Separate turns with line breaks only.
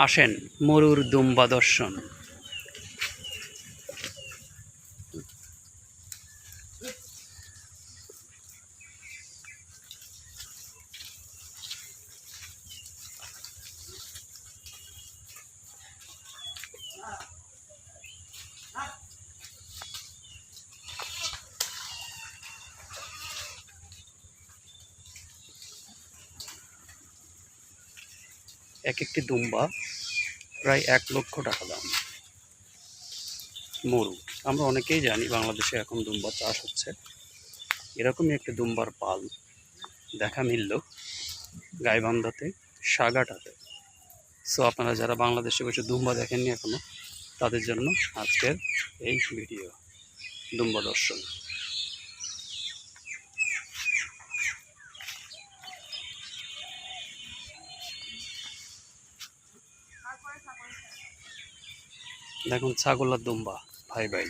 আসেন মরুর দুম্বা দর্শন। এক একটি দুম্বা, প্রায় এক লক্ষ টাকা দাম। মরু, আমরা অনেকেই জানি বাংলাদেশে এখন দুম্বা চাষ হচ্ছে। এরকমই একটি দুম্বার পাল দেখা মিলল গাইবান্ধাতে, সাগাটাতে। সো আপনারা যারা বাংলাদেশে বসে দুম্বা দেখেননি এখনও, তাদের জন্য আজকের এই ভিডিও, দুম্বা দর্শন। দেখুন ছাগল আর দুম্বা ভাই ভাই।